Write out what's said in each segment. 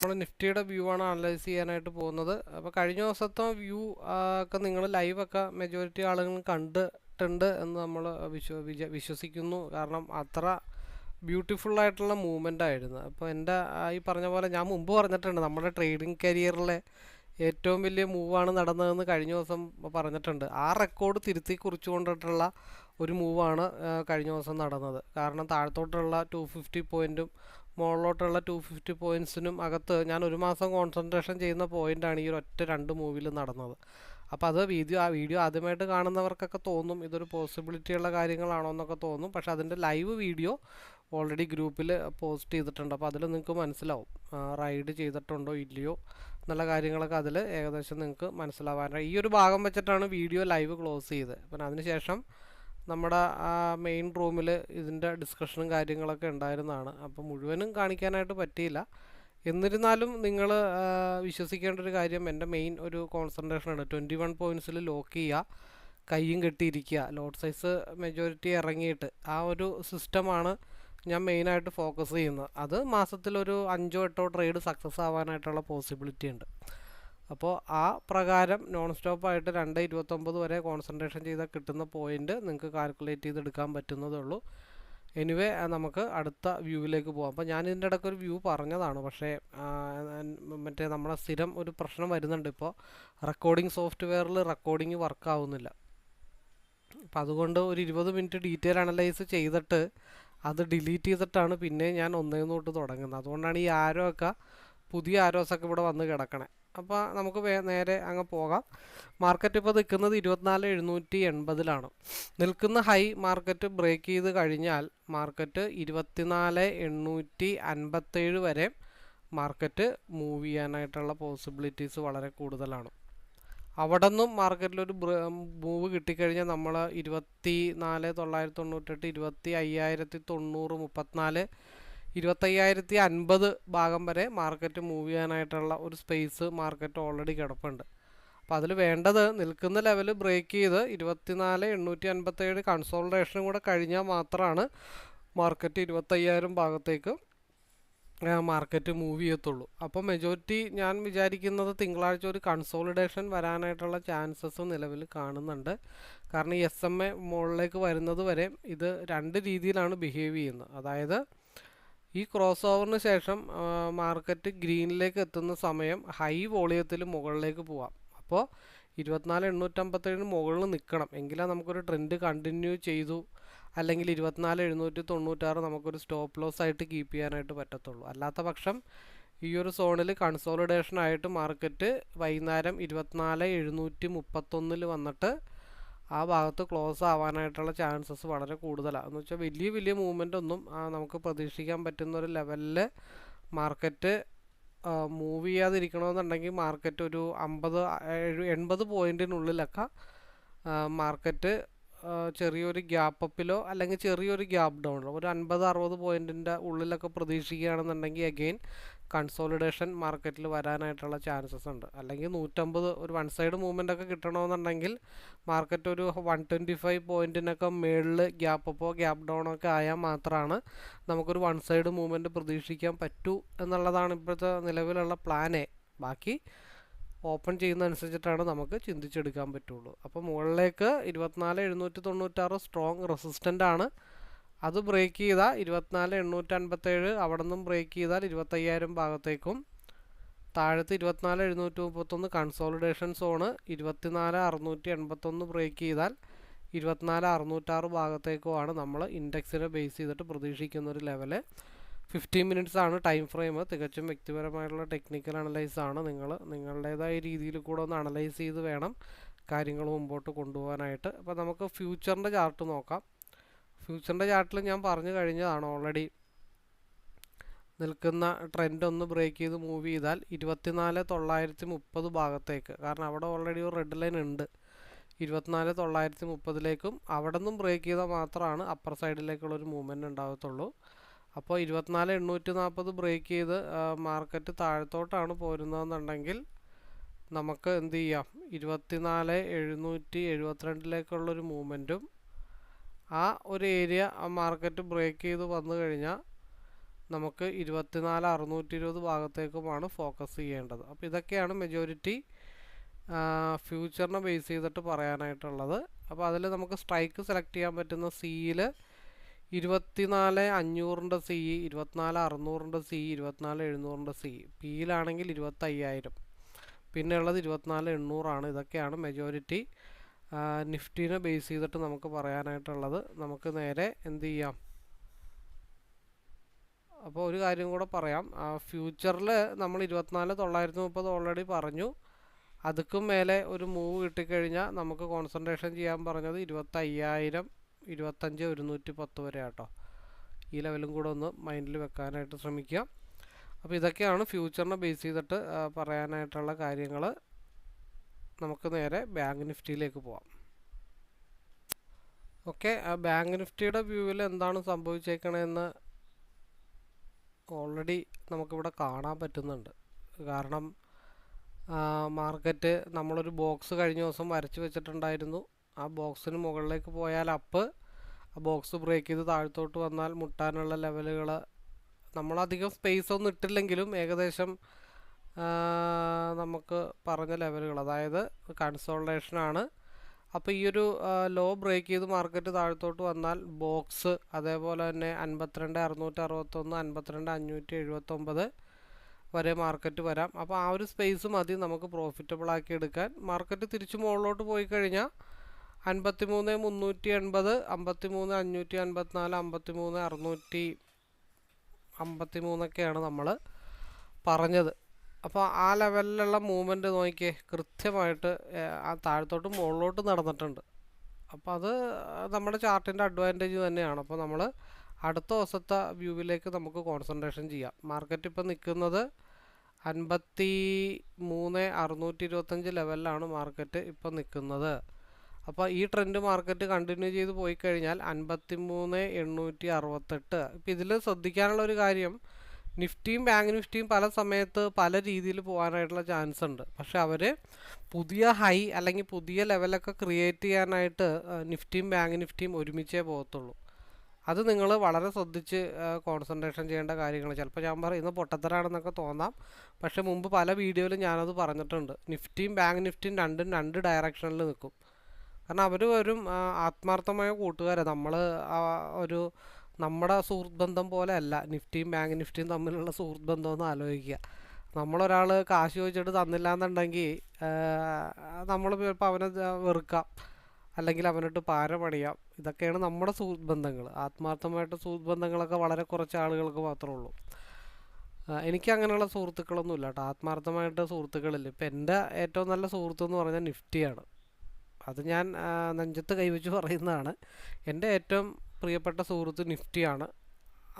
നമ്മൾ നിഫ്റ്റിയുടെ വ്യൂ ആണ് അനലൈസ് ചെയ്യാനായിട്ട് പോകുന്നത്. അപ്പോൾ കഴിഞ്ഞ ദിവസത്തെ വ്യൂ ഒക്കെ നിങ്ങൾ ലൈവൊക്കെ മെജോറിറ്റി ആളുകൾ കണ്ടിട്ടുണ്ട് എന്ന് നമ്മൾ വിശ്വ വിശ്വസിക്കുന്നു. കാരണം അത്ര ബ്യൂട്ടിഫുൾ ആയിട്ടുള്ള മൂവ്മെന്റ് ആയിരുന്നു. അപ്പോൾ എന്റെ ഈ പറഞ്ഞ പോലെ ഞാൻ മുമ്പ് പറഞ്ഞിട്ടുണ്ട് നമ്മുടെ ട്രേഡിംഗ് കരിയറിലെ ഏറ്റവും വലിയ മൂവാണ് നടന്നതെന്ന് കഴിഞ്ഞ ദിവസം പറഞ്ഞിട്ടുണ്ട്. ആ റെക്കോർഡ് തിരുത്തി കുറിച്ചുകൊണ്ടിട്ടുള്ള ഒരു മൂവാണ് കഴിഞ്ഞ ദിവസം നടന്നത്. കാരണം താഴത്തോട്ടുള്ള ടു ഫിഫ്റ്റി പോയിന്റും മുകളിലോട്ടുള്ള ടു ഫിഫ്റ്റി പോയിന്റ്സിനും അകത്ത് ഞാൻ ഒരു മാസം കോൺസെൻട്രേഷൻ ചെയ്യുന്ന പോയിന്റാണ് ഈ ഒറ്റ രണ്ട് മൂവിൽ നടന്നത്. അപ്പോൾ അത് വീഡിയോ ആ വീഡിയോ ആദ്യമായിട്ട് കാണുന്നവർക്കൊക്കെ തോന്നും ഇതൊരു പോസിബിലിറ്റി ഉള്ള കാര്യങ്ങളാണോ എന്നൊക്കെ തോന്നും. പക്ഷേ അതിന്റെ ലൈവ് വീഡിയോ ഓൾറെഡി ഗ്രൂപ്പിൽ പോസ്റ്റ് ചെയ്തിട്ടുണ്ട്. അപ്പോൾ അതിൽ നിങ്ങൾക്ക് മനസ്സിലാവും. റൈഡ് ചെയ്തിട്ടുണ്ടോ ഇല്ലയോ എന്നുള്ള കാര്യങ്ങളൊക്കെ അതിൽ ഏകദേശം നിങ്ങൾക്ക് മനസ്സിലാവാൻ ഈ ഒരു ഭാഗം വെച്ചിട്ടാണ് വീഡിയോ ലൈവ് ക്ലോസ് ചെയ്തത്. അപ്പം അതിനുശേഷം നമ്മുടെ ആ മെയിൻ റൂമിൽ ഇതിന്റെ ഡിസ്കഷനും കാര്യങ്ങളൊക്കെ ഉണ്ടായിരുന്നതാണ്. അപ്പോൾ മുഴുവനും കാണിക്കാനായിട്ട് പറ്റിയില്ല. എന്നിരുന്നാലും നിങ്ങൾ വിശ്വസിക്കേണ്ട ഒരു കാര്യം എന്റെ മെയിൻ ഒരു കോൺസെൻട്രേഷനാണ് ട്വന്റി വൺ പോയിൻസിൽ ലോക്ക് ചെയ്യുക കയ്യും കെട്ടിയിരിക്കുക ലോഡ് സൈസ് മെജോറിറ്റി ഇറങ്ങിയിട്ട് ആ ഒരു സിസ്റ്റമാണ് ഞാൻ മെയിനായിട്ട് ഫോക്കസ് ചെയ്യുന്നത്. അത് മാസത്തിലൊരു അഞ്ചോ എട്ടോ ട്രേഡ് സക്സസ് ആവാനായിട്ടുള്ള പോസിബിലിറ്റി ഉണ്ട്. അപ്പോൾ ആ പ്രകാരം നോൺ സ്റ്റോപ്പായിട്ട് രണ്ട് ഇരുപത്തൊമ്പത് വരെ കോൺസെൻട്രേഷൻ ചെയ്താൽ കിട്ടുന്ന പോയിന്റ് നിങ്ങൾക്ക് കാൽക്കുലേറ്റ് ചെയ്തെടുക്കാൻ പറ്റുന്നതേ ഉള്ളൂ. എനിവേ നമുക്ക് അടുത്ത വ്യൂവിലേക്ക് പോകാം അപ്പോൾ ഞാൻ ഇതിന്റെ ഇടയ്ക്ക് ഒരു വ്യൂ പറഞ്ഞതാണ്. പക്ഷേ മറ്റേ നമ്മളെ സ്ഥിരം ഒരു പ്രശ്നം വരുന്നുണ്ട് ഇപ്പോൾ റെക്കോർഡിംഗ് സോഫ്റ്റ്വെയറിൽ റെക്കോർഡിംഗ് വർക്കാവുന്നില്ല അപ്പോൾ അതുകൊണ്ട് ഒരു ഇരുപത് മിനിറ്റ് ഡീറ്റെയിൽ അനലൈസ് ചെയ്തിട്ട് അത് ഡിലീറ്റ് ചെയ്തിട്ടാണ് പിന്നെ ഞാൻ ഒന്നേ തൊട്ട് തുടങ്ങുന്നത്. അതുകൊണ്ടാണ് ഈ ആരോ ഒക്കെ പുതിയ ആരോസൊക്കെ ഇവിടെ വന്ന് കിടക്കണേ. അപ്പോൾ നമുക്ക് നേരെ അങ്ങ് പോകാം. മാർക്കറ്റ് ഇപ്പോൾ നിൽക്കുന്നത് ഇരുപത്തിനാല് എഴുന്നൂറ്റി എൺപതിലാണ്. നിൽക്കുന്ന ഹൈ മാർക്കറ്റ് ബ്രേക്ക് ചെയ്ത് കഴിഞ്ഞാൽ മാർക്കറ്റ് ഇരുപത്തിനാല് എണ്ണൂറ്റി അൻപത്തേഴ് വരെ മാർക്കറ്റ് മൂവ് ചെയ്യാനായിട്ടുള്ള പോസിബിലിറ്റീസ് വളരെ കൂടുതലാണ്. അവിടെ നിന്നും മാർക്കറ്റിലൊരു മൂവ് കിട്ടിക്കഴിഞ്ഞാൽ നമ്മൾ ഇരുപത്തി നാല് തൊള്ളായിരത്തി തൊണ്ണൂറ്റെട്ട് ഇരുപത്തി അയ്യായിരത്തി തൊണ്ണൂറ് മുപ്പത്തിനാല് ഇരുപത്തയ്യായിരത്തി അൻപത് ഭാഗം വരെ മാർക്കറ്റ് മൂവ് ചെയ്യാനായിട്ടുള്ള ഒരു സ്പേസ് മാർക്കറ്റ് ഓൾറെഡി കിടപ്പുണ്ട്. അപ്പോൾ അതിൽ വേണ്ടത് നിൽക്കുന്ന ലെവൽ ബ്രേക്ക് ചെയ്ത് ഇരുപത്തിനാല് എണ്ണൂറ്റി അൻപത്തേഴ് കൺസോൾട്ടേഷനും കൂടെ കഴിഞ്ഞാൽ മാത്രമാണ് മാർക്കറ്റ് ഇരുപത്തയ്യായിരം ഭാഗത്തേക്ക് മാർക്കറ്റ് മൂവ് ചെയ്യത്തുള്ളൂ. അപ്പോൾ മെജോറിറ്റി ഞാൻ വിചാരിക്കുന്നത് തിങ്കളാഴ്ച ഒരു കൺസോളിഡേഷൻ വരാനായിട്ടുള്ള ചാൻസസ് നിലവിൽ കാണുന്നുണ്ട്. കാരണം എസ് എം എ മുകളിലേക്ക് വരുന്നത് വരെ ഇത് രണ്ട് രീതിയിലാണ് ബിഹേവ് ചെയ്യുന്നത്. അതായത് ഈ ക്രോസ് ഓവറിന് ശേഷം മാർക്കറ്റ് ഗ്രീനിലേക്ക് എത്തുന്ന സമയം ഹൈ വോളിയത്തിൽ മുകളിലേക്ക് പോവാം. അപ്പോൾ ഇരുപത്തിനാല് എണ്ണൂറ്റമ്പത്തേഴിന് മുകളിൽ നിൽക്കണം എങ്കിലാണ് നമുക്കൊരു ട്രെൻഡ് കണ്ടിന്യൂ ചെയ്തു. അല്ലെങ്കിൽ ഇരുപത്തിനാല് എഴുന്നൂറ്റി തൊണ്ണൂറ്റാറ് നമുക്കൊരു സ്റ്റോപ്പ് ലോസ് ആയിട്ട് കീപ്പ് ചെയ്യാനായിട്ട് പറ്റത്തുള്ളൂ. അല്ലാത്ത പക്ഷം ഈ ഒരു സോണിൽ കൺസോളിഡേഷൻ ആയിട്ട് മാർക്കറ്റ് വൈകുന്നേരം ഇരുപത്തിനാല് എഴുന്നൂറ്റി മുപ്പത്തൊന്നിൽ വന്നിട്ട് ആ ഭാഗത്ത് ക്ലോസ് ആവാനായിട്ടുള്ള ചാൻസസ് വളരെ കൂടുതലാണ് എന്ന് വെച്ചാൽ വലിയ വലിയ മൂവ്മെന്റ് ഒന്നും നമുക്ക് പ്രതീക്ഷിക്കാൻ പറ്റുന്ന ഒരു ലെവലിൽ മാർക്കറ്റ് മൂവ് ചെയ്യാതിരിക്കണമെന്നുണ്ടെങ്കിൽ മാർക്കറ്റ് ഒരു അമ്പത് എൺപത് പോയിന്റിനുള്ളിലൊക്കെ മാർക്കറ്റ് ചെറിയൊരു ഗ്യാപ്പ് അപ്പിലോ അല്ലെങ്കിൽ ചെറിയൊരു ഗ്യാപ്പ് ഡൗണിലോ ഒരു അൻപത് അറുപത് പോയിന്റിന്റെ ഉള്ളിലൊക്കെ പ്രതീക്ഷിക്കുകയാണെന്നുണ്ടെങ്കിൽ അഗെയിൻ കൺസോളിഡേഷൻ മാർക്കറ്റിൽ വരാനായിട്ടുള്ള ചാൻസസ് ഉണ്ട്. അല്ലെങ്കിൽ നൂറ്റമ്പത് ഒരു വൺ സൈഡ് മൂവ്മെന്റ് ഒക്കെ കിട്ടണമെന്നുണ്ടെങ്കിൽ മാർക്കറ്റ് ഒരു വൺ ട്വന്റി ഫൈവ് പോയിന്റിനൊക്കെ മേളിൽ ഗ്യാപ്പ് അപ്പോ ഗ്യാപ്പ് ഡൗൺ ഒക്കെ ആയാൽ മാത്രമാണ് നമുക്കൊരു വൺ സൈഡ് മൂവ്മെന്റ് പ്രതീക്ഷിക്കാൻ പറ്റൂ എന്നുള്ളതാണ് ഇപ്പോഴത്തെ നിലവിലുള്ള പ്ലാനേ ബാക്കി ഓപ്പൺ ചെയ്യുന്ന അനുസരിച്ചിട്ടാണ് നമുക്ക് ചിന്തിച്ചെടുക്കാൻ പറ്റുള്ളൂ. അപ്പോൾ മുകളിലേക്ക് ഇരുപത്തിനാല് എഴുന്നൂറ്റി തൊണ്ണൂറ്റാറ് സ്ട്രോങ് റെസിസ്റ്റന്റ് ആണ്. അത് ബ്രേക്ക് ചെയ്താൽ ഇരുപത്തിനാല് എണ്ണൂറ്റി അൻപത്തേഴ് അവിടെ നിന്നും ബ്രേക്ക് ചെയ്താൽ ഇരുപത്തയ്യായിരം ഭാഗത്തേക്കും. താഴത്ത് ഇരുപത്തിനാല് എഴുന്നൂറ്റി മുപ്പത്തൊന്ന് കൺസോളിഡേഷൻ സോണ് ഇരുപത്തിനാല് അറുന്നൂറ്റി എൺപത്തൊന്ന് ബ്രേക്ക് ചെയ്താൽ ഇരുപത്തിനാല് അറുന്നൂറ്റാറ് ഭാഗത്തേക്കുമാണ് നമ്മൾ ഇൻഡെക്സിനെ ബേസ് ചെയ്തിട്ട് പ്രതീക്ഷിക്കുന്ന ഒരു ലെവൽ ഫിഫ്റ്റീൻ മിനിറ്റ്സ് ആണ് ടൈം ഫ്രെയിം തികച്ചും വ്യക്തിപരമായിട്ടുള്ള ടെക്നിക്കൽ അനലൈസ് ആണ് നിങ്ങൾ നിങ്ങളുടേതായ രീതിയിൽ കൂടെ ഒന്ന് അനലൈസ് ചെയ്ത് വേണം കാര്യങ്ങൾ മുമ്പോട്ട് കൊണ്ടുപോകാനായിട്ട്. അപ്പോൾ നമുക്ക് ഫ്യൂച്ചറിന്റെ ചാർട്ട് നോക്കാം. ഫ്യൂച്ചറിന്റെ ചാർട്ടിൽ ഞാൻ പറഞ്ഞു കഴിഞ്ഞതാണ് ഓൾറെഡി നിൽക്കുന്ന ട്രെൻഡ് ഒന്ന് ബ്രേക്ക് ചെയ്ത് മൂവ് ചെയ്താൽ ഇരുപത്തിനാല് തൊള്ളായിരത്തി മുപ്പത് ഭാഗത്തേക്ക്. കാരണം അവിടെ ഓൾറെഡി ഒരു റെഡ് ലൈൻ ഉണ്ട്. ഇരുപത്തിനാല് തൊള്ളായിരത്തി മുപ്പതിലേക്കും അവിടെ നിന്നും ബ്രേക്ക് ചെയ്താൽ മാത്രമാണ് അപ്പർ സൈഡിലേക്കുള്ള ഒരു മൂവ്മെന്റ് ഉണ്ടാകത്തുള്ളൂ. അപ്പോൾ ഇരുപത്തിനാല് എണ്ണൂറ്റി നാൽപ്പത് ബ്രേക്ക് ചെയ്ത് മാർക്കറ്റ് താഴത്തോട്ടാണ് പോരുന്നതെന്നുണ്ടെങ്കിൽ നമുക്ക് എന്ത് ചെയ്യാം? ഇരുപത്തിനാല് എഴുന്നൂറ്റി എഴുപത്തിരണ്ടിലേക്കുള്ളൊരു മൂവ്മെന്റും ആ ഒരു ഏരിയ ആ മാർക്കറ്റ് ബ്രേക്ക് ചെയ്ത് വന്നു കഴിഞ്ഞാൽ നമുക്ക് ഇരുപത്തിനാല് അറുന്നൂറ്റി ഇരുപത് ഭാഗത്തേക്കുമാണ് ഫോക്കസ് ചെയ്യേണ്ടത്. അപ്പോൾ ഇതൊക്കെയാണ് മെജോറിറ്റി ഫ്യൂച്ചറിനെ ബേസ് ചെയ്തിട്ട് പറയാനായിട്ടുള്ളത്. അപ്പോൾ അതിൽ നമുക്ക് സ്ട്രൈക്ക് സെലക്ട് ചെയ്യാൻ പറ്റുന്ന സിയിൽ ഇരുപത്തിനാല് അഞ്ഞൂറിന്റെ സി ഇരുപത്തിനാല് അറുന്നൂറിന്റെ സി ഇരുപത്തിനാല് എഴുന്നൂറിന്റെ സി. പിയിലാണെങ്കിൽ ഇരുപത്തയ്യായിരം. പിന്നെ ഉള്ളത് ഇരുപത്തിനാല് എണ്ണൂറാണ്. ഇതൊക്കെയാണ് മെജോറിറ്റി നിഫ്റ്റീനെ ബേസ് ചെയ്തിട്ട് നമുക്ക് പറയാനായിട്ടുള്ളത്. നമുക്ക് നേരെ എന്ത് ചെയ്യാം? അപ്പോൾ ഒരു കാര്യം കൂടെ പറയാം. ഫ്യൂച്ചറിൽ നമ്മൾ ഇരുപത്തിനാല് തൊള്ളായിരത്തി മുപ്പത് ഓൾറെഡി പറഞ്ഞു. അതുക്കും മേലെ ഒരു മൂവ് കിട്ടിക്കഴിഞ്ഞാൽ നമുക്ക് കോൺസെൻട്രേഷൻ ചെയ്യാൻ പറഞ്ഞത് ഇരുപത്തയ്യായിരം. ഇരുപത്തഞ്ച് ഒരുന്നൂറ്റി പത്ത് വരെ ആട്ടോ. ഈ ലെവലും കൂടെ ഒന്ന് മൈൻഡിൽ വെക്കാനായിട്ട് ശ്രമിക്കുക. അപ്പോൾ ഇതൊക്കെയാണ് ഫ്യൂച്ചറിനെ ബേസ് ചെയ്തിട്ട് പറയാനായിട്ടുള്ള കാര്യങ്ങൾ. നമുക്ക് നേരെ ബാങ്ക് നിഫ്റ്റിയിലേക്ക് പോവാം. ഓക്കെ ബാങ്ക് നിഫ്റ്റിയുടെ വ്യൂവിൽ എന്താണ് സംഭവിച്ചേക്കണതെന്ന് ഓൾറെഡി നമുക്കിവിടെ കാണാൻ പറ്റുന്നുണ്ട്. കാരണം മാർക്കറ്റ് നമ്മളൊരു ബോക്സ് കഴിഞ്ഞ ദിവസം വരച്ച് വെച്ചിട്ടുണ്ടായിരുന്നു. ആ ബോക്സിന് മുകളിലേക്ക് പോയാൽ അപ്പ്. ബോക്സ് ബ്രേക്ക് ചെയ്ത് താഴത്തോട്ട് വന്നാൽ മുട്ടാനുള്ള ലെവലുകൾ നമ്മളധികം സ്പേസ് ഒന്നും ഇട്ടില്ലെങ്കിലും ഏകദേശം നമുക്ക് പറഞ്ഞ ലെവലുകൾ അതായത് കൺസോൾട്ടേഷനാണ് അപ്പോൾ ഈ ഒരു ലോ ബ്രേക്ക് ചെയ്ത് മാർക്കറ്റ് താഴത്തോട്ട് വന്നാൽ ബോക്സ് അതേപോലെ തന്നെ അൻപത്തിരണ്ട് അറുന്നൂറ്റി അറുപത്തൊന്ന് അൻപത്തിരണ്ട് അഞ്ഞൂറ്റി എഴുപത്തൊമ്പത് വരെ മാർക്കറ്റ് വരാം. അപ്പോൾ ആ ഒരു സ്പേസ് മതി നമുക്ക് പ്രോഫിറ്റബിൾ ആക്കി എടുക്കാൻ. മാർക്കറ്റ് തിരിച്ച് മുകളിലോട്ട് പോയി കഴിഞ്ഞാൽ അൻപത്തി മൂന്ന് മുന്നൂറ്റി എൺപത് അമ്പത്തി മൂന്ന് അഞ്ഞൂറ്റി അൻപത്തിനാല് അമ്പത്തി മൂന്ന് അറുന്നൂറ്റി അമ്പത്തി മൂന്നൊക്കെയാണ് നമ്മൾ പറഞ്ഞത്. അപ്പോൾ ആ ലെവലിലുള്ള മൂവ്മെന്റ് നോക്കിയേ കൃത്യമായിട്ട് ആ താഴത്തോട്ട് മുകളിലോട്ട് നടന്നിട്ടുണ്ട്. അപ്പോൾ അത് നമ്മുടെ ചാർട്ടിന്റെ അഡ്വാന്റേജ് തന്നെയാണ്. അപ്പോൾ നമ്മൾ അടുത്ത ദിവസത്തെ വ്യൂവിലേക്ക് നമുക്ക് കോൺസെൻട്രേഷൻ ചെയ്യാം. മാർക്കറ്റ് ഇപ്പോൾ നിൽക്കുന്നത് അൻപത്തി മൂന്ന് അറുന്നൂറ്റി ഇരുപത്തഞ്ച് ലെവലിലാണ് മാർക്കറ്റ് ഇപ്പോൾ നിൽക്കുന്നത്. അപ്പോൾ ഈ ട്രെൻഡ് മാർക്കറ്റ് കണ്ടിന്യൂ ചെയ്ത് പോയി കഴിഞ്ഞാൽ അൻപത്തി മൂന്ന് എണ്ണൂറ്റി അറുപത്തെട്ട് ഇപ്പോൾ ഇതിൽ ശ്രദ്ധിക്കാനുള്ള ഒരു കാര്യം നിഫ്റ്റിയും ബാങ്ക് നിഫ്റ്റിയും പല സമയത്ത് പല രീതിയിൽ പോകാനായിട്ടുള്ള ചാൻസ് ഉണ്ട്. പക്ഷെ അവർ പുതിയ ഹൈ അല്ലെങ്കിൽ പുതിയ ലെവലൊക്കെ ക്രിയേറ്റ് ചെയ്യാനായിട്ട് നിഫ്റ്റിയും ബാങ്ക് നിഫ്റ്റിയും ഒരുമിച്ചേ പോകത്തുള്ളൂ. അത് നിങ്ങൾ വളരെ ശ്രദ്ധിച്ച് കോൺസെൻട്രേഷൻ ചെയ്യേണ്ട കാര്യങ്ങൾ ചിലപ്പോൾ ഞാൻ പറയുന്നത് പൊട്ടത്തരാണെന്നൊക്കെ തോന്നാം. പക്ഷേ മുമ്പ് പല വീഡിയോയിലും ഞാനത് പറഞ്ഞിട്ടുണ്ട്. നിഫ്റ്റിയും ബാങ്ക് നിഫ്റ്റിയും രണ്ടും രണ്ട് ഡയറക്ഷനിൽ നിൽക്കും. കാരണം അവർ വരും ആത്മാർത്ഥമായ കൂട്ടുകാരെ. നമ്മൾ ഒരു നമ്മുടെ സുഹൃത്ത് ബന്ധം പോലെ അല്ല നിഫ്റ്റിയും ബാങ്ക് നിഫ്റ്റിയും തമ്മിലുള്ള സുഹൃത്ത് ബന്ധം എന്ന് ആലോചിക്കുക. നമ്മളൊരാൾ കാശ് ചോദിച്ചിട്ട് തന്നില്ല എന്നുണ്ടെങ്കിൽ നമ്മൾ ചിലപ്പോൾ അവനെ വെറുക്കാം. അല്ലെങ്കിൽ അവനോട്ട് പാര പണിയാം ഇതൊക്കെയാണ് നമ്മുടെ സുഹൃത്ത് ബന്ധങ്ങൾ ആത്മാർത്ഥമായിട്ട് സുഹൃത്ത് ബന്ധങ്ങളൊക്കെ വളരെ കുറച്ച് ആളുകൾക്ക് മാത്രമേ ഉള്ളൂ. എനിക്ക് അങ്ങനെയുള്ള സുഹൃത്തുക്കളൊന്നും കേട്ടോ. ആത്മാർത്ഥമായിട്ട് സുഹൃത്തുക്കളില്ല. ഇപ്പം എന്റെ ഏറ്റവും നല്ല സുഹൃത്ത് എന്ന് പറഞ്ഞാൽ നിഫ്റ്റിയാണ്. അത് ഞാൻ നെഞ്ചത്ത് കൈവച്ച് പറയുന്നതാണ്. എന്റെ ഏറ്റവും പ്രിയപ്പെട്ട സുഹൃത്ത് നിഫ്റ്റിയാണ്.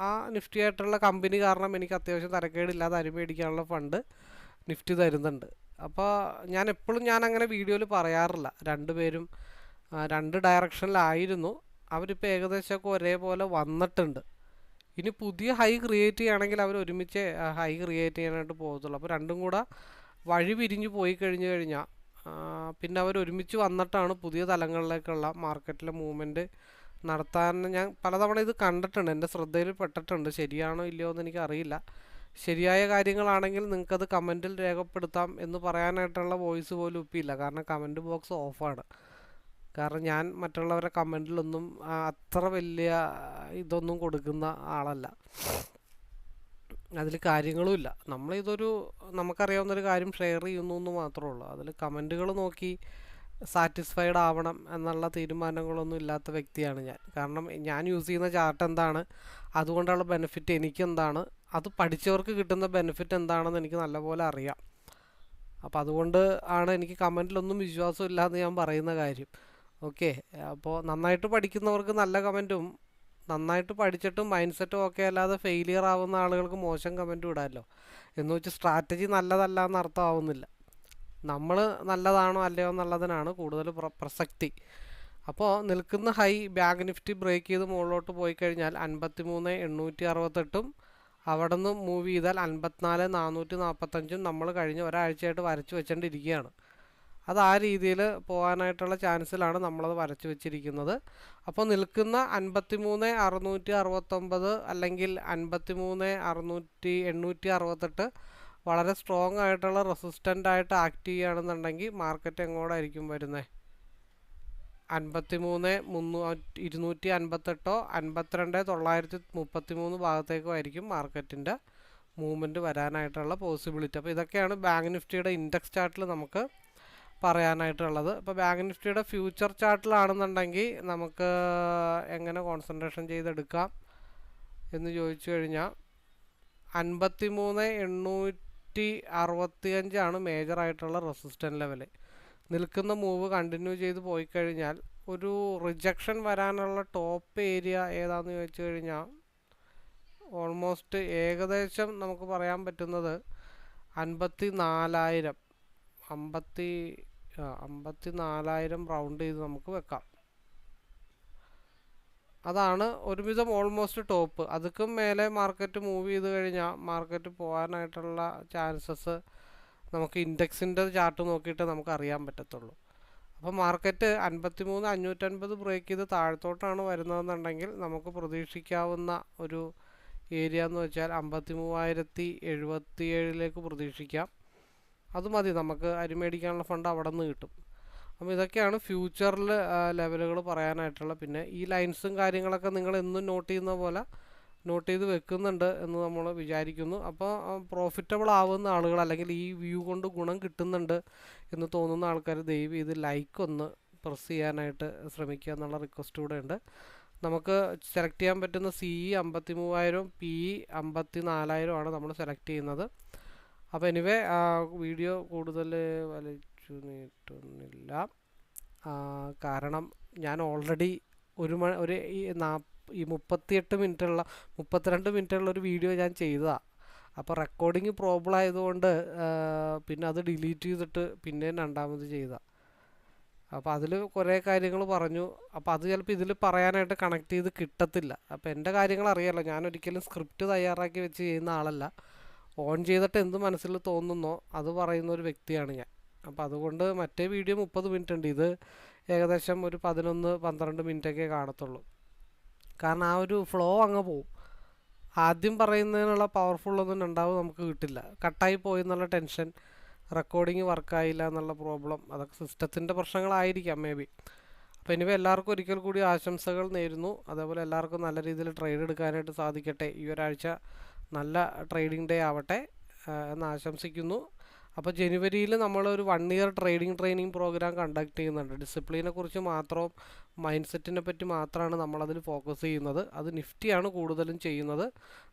ആ നിഫ്റ്റി ആയിട്ടുള്ള കമ്പനി കാരണം എനിക്ക് അത്യാവശ്യം തരക്കേടില്ലാതെ അരി മേടിക്കാനുള്ള ഫണ്ട് നിഫ്റ്റി തരുന്നുണ്ട്. അപ്പോൾ ഞാൻ എപ്പോഴും ഞാൻ അങ്ങനെ വീഡിയോയിൽ പറയാറില്ല. രണ്ടുപേരും രണ്ട് ഡയറക്ഷനിലായിരുന്നു. അവരിപ്പോൾ ഏകദേശമൊക്കെ ഒരേപോലെ വന്നിട്ടുണ്ട്. ഇനി പുതിയ ഹൈ ക്രിയേറ്റ് ചെയ്യുകയാണെങ്കിൽ അവർ ഒരുമിച്ച് ഹൈ ക്രിയേറ്റ് ചെയ്യാനായിട്ട് പോകത്തുള്ളൂ. അപ്പോൾ രണ്ടും കൂടെ വഴി പിരിഞ്ഞ് പോയി കഴിഞ്ഞു കഴിഞ്ഞാൽ പിന്നെ അവർ ഒരുമിച്ച് വന്നിട്ടാണ് പുതിയ തലങ്ങളിലേക്കുള്ള മാർക്കറ്റിലെ മൂവ്മെന്റ് നടത്താൻ. ഞാൻ പലതവണ ഇത് കണ്ടിട്ടുണ്ട് എന്റെ ശ്രദ്ധയിൽ പെട്ടിട്ടുണ്ട് ശരിയാണോ ഇല്ലയോ എന്ന് എനിക്കറിയില്ല. ശരിയായ കാര്യങ്ങളാണെങ്കിൽ നിങ്ങൾക്കത് കമന്റിൽ രേഖപ്പെടുത്താം എന്ന് പറയാനായിട്ടുള്ള വോയിസ് പോലും ഇപ്പില്ല കാരണം കമന്റ് ബോക്സ് ഓഫാണ്. കാരണം ഞാൻ മറ്റുള്ളവരെ കമന്റിലൊന്നും അത്ര വലിയ ഇതൊന്നും കൊടുക്കുന്ന ആളല്ല. അതിൽ കാര്യങ്ങളുമില്ല. നമ്മളിതൊരു നമുക്കറിയാവുന്നൊരു കാര്യം ഷെയർ ചെയ്യുന്നു എന്ന് മാത്രമേ ഉള്ളൂ. അതിൽ കമന്റുകൾ നോക്കി സാറ്റിസ്ഫൈഡ് ആവണം എന്നുള്ള തീരുമാനങ്ങളൊന്നും ഇല്ലാത്ത വ്യക്തിയാണ് ഞാൻ. കാരണം ഞാൻ യൂസ് ചെയ്യുന്ന ചാർട്ട് എന്താണ്? അതുകൊണ്ടുള്ള ബെനിഫിറ്റ് എനിക്കെന്താണ്? അത് പഠിച്ചവർക്ക് കിട്ടുന്ന ബെനിഫിറ്റ് എന്താണെന്ന് എനിക്ക് നല്ലപോലെ അറിയാം. അപ്പോൾ അതുകൊണ്ട് ആണ് എനിക്ക് കമന്റിലൊന്നും വിശ്വാസം ഇല്ല എന്ന് ഞാൻ പറയുന്ന കാര്യം. ഓക്കെ അപ്പോൾ നന്നായിട്ട് പഠിക്കുന്നവർക്ക് നല്ല കമന്റും നന്നായിട്ട് പഠിച്ചിട്ടും മൈൻഡ് സെറ്റും ഒക്കെ അല്ലാതെ ഫെയിലിയർ ആവുന്ന ആളുകൾക്ക് മോശം കമന്റ് വിടാമല്ലോ എന്ന് വെച്ച് സ്ട്രാറ്റജി നല്ലതല്ല എന്ന് അർത്ഥമാവുന്നില്ല നമ്മൾ നല്ലതാണോ അല്ലയോ എന്നുള്ളതിനാണ് കൂടുതൽ പ്ര പ്രസക്തി. അപ്പോൾ നിൽക്കുന്ന ഹൈ ബാങ്ക് നിഫ്റ്റി ബ്രേക്ക് ചെയ്ത് മുകളിലോട്ട് പോയി കഴിഞ്ഞാൽ അൻപത്തി മൂന്ന് എണ്ണൂറ്റി അറുപത്തെട്ടും അവിടെ നിന്ന് മൂവ് ചെയ്താൽ അൻപത്തിനാല് നാനൂറ്റി നാൽപ്പത്തഞ്ചും നമ്മൾ കഴിഞ്ഞ ഒരാഴ്ചയായിട്ട് വരച്ച് വെച്ചുകൊണ്ടിരിക്കുകയാണ് അത് ആ രീതിയിൽ പോകാനായിട്ടുള്ള ചാൻസിലാണ് നമ്മളത് വരച്ച് വെച്ചിരിക്കുന്നത്. അപ്പോൾ നിൽക്കുന്ന അൻപത്തി മൂന്ന് അറുന്നൂറ്റി അറുപത്തൊമ്പത് അല്ലെങ്കിൽ അൻപത്തി മൂന്ന് അറുന്നൂറ്റി എണ്ണൂറ്റി അറുപത്തെട്ട് വളരെ സ്ട്രോങ് ആയിട്ടുള്ള റെസിസ്റ്റന്റ് ആയിട്ട് ആക്ട് ചെയ്യുകയാണെന്നുണ്ടെങ്കിൽ മാർക്കറ്റ് എങ്ങോട്ടായിരിക്കും വരുന്നത് അൻപത്തി മൂന്ന് മുന്നൂറ്റി ഇരുന്നൂറ്റി അൻപത്തെട്ടോ അൻപത്തിരണ്ട് തൊള്ളായിരത്തി മുപ്പത്തി മൂന്ന് ഭാഗത്തേക്കോ ആയിരിക്കും മാർക്കറ്റിന്റെ മൂവ്മെന്റ് വരാനായിട്ടുള്ള പോസിബിലിറ്റി അപ്പോൾ ഇതൊക്കെയാണ് ബാങ്ക് നിഫ്റ്റിയുടെ ഇൻഡെക്സ് ചാർട്ടിൽ നമുക്ക് പറയാനായിട്ടുള്ളത്. ഇപ്പോൾ ബാങ്ക് നിഫ്റ്റിയുടെ ഫ്യൂച്ചർ ചാർട്ടിലാണെന്നുണ്ടെങ്കിൽ നമുക്ക് എങ്ങനെ കോൺസെൻട്രേഷൻ ചെയ്തെടുക്കാം എന്ന് ചോദിച്ചു കഴിഞ്ഞാൽ അൻപത്തി മൂന്ന് എണ്ണൂറ്റി അറുപത്തിയഞ്ചാണ് മേജറായിട്ടുള്ള റെസിസ്റ്റന്റ് ലെവൽ നിൽക്കുന്ന മൂവ് കണ്ടിന്യൂ ചെയ്ത് പോയി കഴിഞ്ഞാൽ ഒരു റിജക്ഷൻ വരാനുള്ള ടോപ്പ് ഏരിയ ഏതാണെന്ന് ചോദിച്ചു കഴിഞ്ഞാൽ ഓൾമോസ്റ്റ് ഏകദേശം നമുക്ക് പറയാൻ പറ്റുന്നത് അൻപത്തി നാലായിരം അമ്പത്തി അമ്പത്തി നാലായിരം റൗണ്ട് ചെയ്ത് നമുക്ക് വെക്കാം. അതാണ് ഒരുവിധം ഓൾമോസ്റ്റ് ടോപ്പ് അതുക്കും മേലെ മാർക്കറ്റ് മൂവ് ചെയ്ത് കഴിഞ്ഞാൽ മാർക്കറ്റ് പോകാനായിട്ടുള്ള ചാൻസസ് നമുക്ക് ഇൻഡെക്സിന്റെ ചാർട്ട് നോക്കിയിട്ട് നമുക്ക് അറിയാൻ പറ്റത്തുള്ളൂ. അപ്പോൾ മാർക്കറ്റ് അൻപത്തി മൂന്ന് അഞ്ഞൂറ്റൻപത് ബ്രേക്ക് ചെയ്ത് താഴത്തോട്ടാണ് വരുന്നതെന്നുണ്ടെങ്കിൽ നമുക്ക് പ്രതീക്ഷിക്കാവുന്ന ഒരു ഏരിയ എന്ന് വെച്ചാൽ അമ്പത്തി മൂവായിരത്തി എഴുപത്തി ഏഴിലേക്ക് പ്രതീക്ഷിക്കാം. അത് മതി നമുക്ക് അരി മേടിക്കാനുള്ള ഫണ്ട് അവിടെ നിന്ന് കിട്ടും. അപ്പോൾ ഇതൊക്കെയാണ് ഫ്യൂച്ചറിൽ ലെവലുകൾ പറയാനായിട്ടുള്ള. പിന്നെ ഈ ലൈൻസും കാര്യങ്ങളൊക്കെ നിങ്ങൾ എന്നും നോട്ട് ചെയ്യുന്ന പോലെ നോട്ട് ചെയ്ത് വെക്കുന്നുണ്ട് എന്ന് നമ്മൾ വിചാരിക്കുന്നു. അപ്പോൾ പ്രോഫിറ്റബിൾ ആവുന്ന ആളുകൾ അല്ലെങ്കിൽ ഈ വ്യൂ കൊണ്ട് ഗുണം കിട്ടുന്നുണ്ട് എന്ന് തോന്നുന്ന ആൾക്കാർ ദയവ് ഇത് ലൈക്ക് ഒന്ന് പ്രസ് ചെയ്യാനായിട്ട് ശ്രമിക്കുക എന്നുള്ള റിക്വസ്റ്റ് കൂടെ ഉണ്ട്. നമുക്ക് സെലക്ട് ചെയ്യാൻ പറ്റുന്ന സി ഇ അമ്പത്തി മൂവായിരവും പി ഇ അമ്പത്തി നാലായിരമാണ് നമ്മൾ സെലക്ട് ചെയ്യുന്നത്. അപ്പോൾ എനിവേ വീഡിയോ കൂടുതൽ വലിച്ചു നീട്ടുന്നില്ല കാരണം ഞാൻ ഓൾറെഡി ഒരു മണി ഒരു ഈ നാ ഈ മുപ്പത്തിയെട്ട് മിനിറ്റുള്ള മുപ്പത്തിരണ്ട് മിനിറ്റുള്ള ഒരു വീഡിയോ ഞാൻ ചെയ്തതാണ് അപ്പോൾ റെക്കോർഡിങ് പ്രോബ്ലം ആയതുകൊണ്ട് പിന്നെ അത് ഡിലീറ്റ് ചെയ്തിട്ട് പിന്നെ രണ്ടാമത് ചെയ്തതാണ് അപ്പോൾ അതിൽ കുറേ കാര്യങ്ങൾ പറഞ്ഞു. അപ്പോൾ അത് ചിലപ്പോൾ ഇതിൽ പറയാനായിട്ട് കണക്ട് ചെയ്ത് കിട്ടത്തില്ല. അപ്പോൾ എന്റെ കാര്യങ്ങൾ അറിയാമല്ലോ ഞാൻ ഒരിക്കലും സ്ക്രിപ്റ്റ് തയ്യാറാക്കി വെച്ച് ചെയ്യുന്ന ആളല്ല. ഓൺ ചെയ്തിട്ട് എന്ത് മനസ്സിൽ തോന്നുന്നോ അത് പറയുന്ന ഒരു വ്യക്തിയാണ് ഞാൻ. അപ്പോൾ അതുകൊണ്ട് മറ്റേ വീഡിയോ മുപ്പത് മിനിറ്റ് ഉണ്ട്. ഇത് ഏകദേശം ഒരു പതിനൊന്ന് പന്ത്രണ്ട് മിനിറ്റൊക്കെ കാണത്തുള്ളൂ. കാരണം ആ ഒരു ഫ്ലോ അങ്ങ് പോവും. ആദ്യം പറയുന്നതിനുള്ള പവർഫുള്ളൊന്നും ഉണ്ടാവും നമുക്ക് കിട്ടില്ല. കട്ടായി പോയി എന്നുള്ള ടെൻഷൻ റെക്കോർഡിങ് വർക്കായില്ല എന്നുള്ള പ്രോബ്ലം അതൊക്കെ സിസ്റ്റത്തിന്റെ പ്രശ്നങ്ങളായിരിക്കാം മേ ബി അപ്പോൾ ഇനിവേ എല്ലാവർക്കും ഒരിക്കൽ കൂടി ആശംസകൾ നേരുന്നു. അതേപോലെ എല്ലാവർക്കും നല്ല രീതിയിൽ ട്രേഡ് എടുക്കാനായിട്ട് സാധിക്കട്ടെ. ഈ ഒരാഴ്ച നല്ല ട്രേഡിംഗ് ഡേ ആവട്ടെ എന്ന് ആശംസിക്കുന്നു. അപ്പോൾ ജനുവരിയിൽ നമ്മളൊരു one year trading training programme conduct ചെയ്യുന്നുണ്ട്. ഡിസിപ്ലിനെ കുറിച്ച് മാത്രം മൈൻഡ് സെറ്റിനെ പറ്റി മാത്രമാണ് നമ്മളതിൽ ഫോക്കസ് ചെയ്യുന്നത്. അത് നിഫ്റ്റിയാണ് കൂടുതലും ചെയ്യുന്നത്.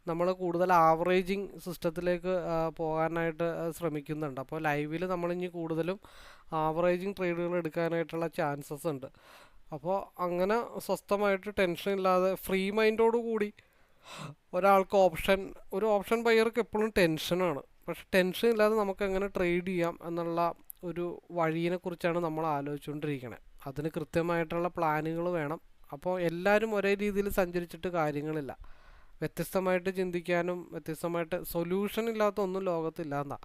നമ്മൾ കൂടുതൽ ആവറേജിങ് സിസ്റ്റത്തിലേക്ക് പോകാനായിട്ട് ശ്രമിക്കുന്നുണ്ട്. അപ്പോൾ ലൈവിൽ നമ്മളിനി കൂടുതലും ആവറേജിങ് ട്രേഡുകൾ എടുക്കാനായിട്ടുള്ള ചാൻസസ് ഉണ്ട്. അപ്പോൾ അങ്ങനെ സ്വസ്ഥമായിട്ട് ടെൻഷൻ ഇല്ലാതെ ഫ്രീ മൈൻഡോട് കൂടി ഒരാൾക്ക് ഓപ്ഷൻ ഒരു ഓപ്ഷൻ ബയ്യർക്ക് എപ്പോഴും ടെൻഷനാണ് പക്ഷെ ടെൻഷൻ ഇല്ലാതെ നമുക്ക് എങ്ങനെ ട്രേഡ് ചെയ്യാം എന്നുള്ള ഒരു വഴിയെ കുറിച്ചാണ് നമ്മൾ ആലോചിച്ചുകൊണ്ടിരിക്കുന്നത് അതിന് കൃത്യമായിട്ടുള്ള പ്ലാനുകൾ വേണം. അപ്പോൾ എല്ലാവരും ഒരേ രീതിയിൽ സഞ്ചരിച്ചിട്ട് കാര്യങ്ങളില്ല. വ്യത്യസ്തമായിട്ട് ചിന്തിക്കാനും വ്യത്യസ്തമായിട്ട് സൊല്യൂഷൻ ഇല്ലാത്ത ഒന്നും ലോകത്തില്ല എന്നാ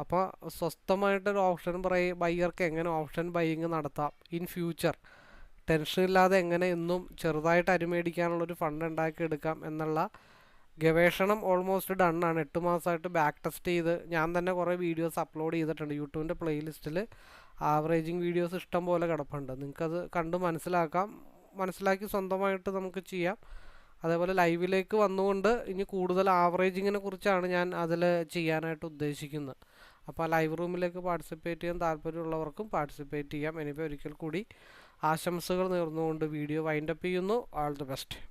അപ്പോൾ സ്വസ്ഥമായിട്ടൊരു ഓപ്ഷൻ ബൈ ബയ്യർക്ക് എങ്ങനെ ഓപ്ഷൻ ബൈയിങ് നടത്താം ഇൻ ഫ്യൂച്ചർ ടെൻഷൻ ഇല്ലാതെ എങ്ങനെ എന്നും ചെറുതായിട്ട് അരിമേടിക്കാനുള്ളൊരു ഫണ്ട് ഉണ്ടാക്കിയെടുക്കാം എന്നുള്ള ഗവേഷണം ഓൾമോസ്റ്റ് ഡൺ ആണ്. എട്ട് മാസമായിട്ട് ബാക്ക് ടെസ്റ്റ് ചെയ്ത് ഞാൻ തന്നെ കുറേ വീഡിയോസ് അപ്ലോഡ് ചെയ്തിട്ടുണ്ട്. യൂട്യൂബിന്റെ പ്ലേലിസ്റ്റിൽ ആവറേജിങ് വീഡിയോസ് ഇഷ്ടം പോലെ കിടപ്പുണ്ട്. നിങ്ങൾക്കത് കണ്ട് മനസ്സിലാക്കാം. മനസ്സിലാക്കി സ്വന്തമായിട്ട് നമുക്ക് ചെയ്യാം. അതേപോലെ ലൈവിലേക്ക് വന്നുകൊണ്ട് ഇനി കൂടുതൽ ആവറേജിങ്ങിനെ കുറിച്ചാണ് ഞാൻ അതിൽ ചെയ്യാനായിട്ട് ഉദ്ദേശിക്കുന്നത്. അപ്പോൾ ലൈവ് റൂമിലേക്ക് പാർട്ടിസിപ്പേറ്റ് ചെയ്യാൻ താല്പര്യമുള്ളവർക്കും പാർട്ടിസിപ്പേറ്റ് ചെയ്യാം. ഇനിയിപ്പോൾ ഒരിക്കൽ കൂടി ആശംസകൾ നേർന്നുകൊണ്ട് വീഡിയോ വൈൻഡപ്പ് ചെയ്യുന്നു. All the best